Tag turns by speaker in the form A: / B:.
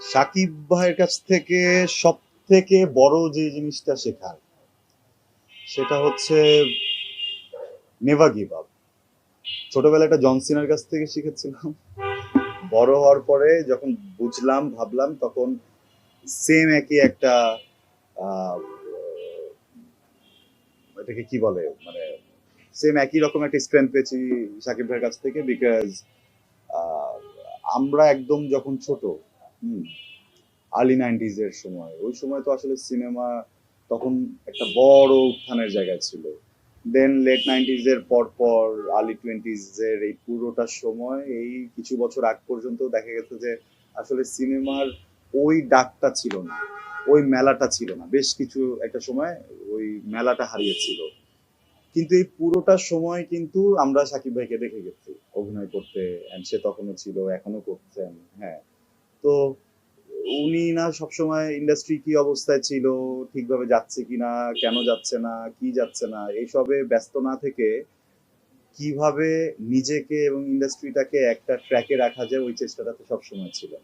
A: সাকিব ভাইয়ের কাছ থেকে সব থেকে বড় যে জিনিসটা শেখার, সেটা হচ্ছে নেভার গিভ আপ। ছোটবেলায় একটা জনসিনার কাছ থেকে শিখেছিলাম। বড় হওয়ার পরে যখন বুঝলাম, ভাবলাম, তখন সেম একই একটা এটাকে কি বলে? মানে সেম একই রকম একটা স্ট্রেংথ পেয়েছি সাকিব ভাইয়ের কাছ থেকে বিকজ আমরা একদম যখন ছোট হুম নাইনটিজ এর সময়। ওই সময় তো আসলে সিনেমা তখন একটা বড় উত্থানের জায়গায় ছিল। দেন লেট নাইনটিজ এর পর পর আর্লি টোয়েন্টিজ এর এই পুরোটা সময়, এই কিছু বছর আগ পর্যন্ত দেখা গেছে যে আসলে সিনেমার ওই ডাকটা ছিল না, ওই মেলাটা ছিল না। বেশ কিছু একটা সময় ওই মেলাটা হারিয়েছিল। কিন্তু এই পুরোটা সময় কিন্তু আমরা সাকিব ভাইকে দেখে গেছি। অভিনয় করতে সে তখনও ছিল এখনও করছেন হ্যাঁ। তো উনি না সবসময় ইন্ডাস্ট্রি কি অবস্থায় ছিল, ঠিকভাবে যাচ্ছে কি না কেন যাচ্ছে না, কি যাচ্ছে না, এইসবে ব্যস্ত না থেকে কীভাবে নিজেকে এবং ইন্ডাস্ট্রিটাকে একটা ট্র্যাকে রাখা যায়, ওই চেষ্টাটাতে সবসময় ছিলেন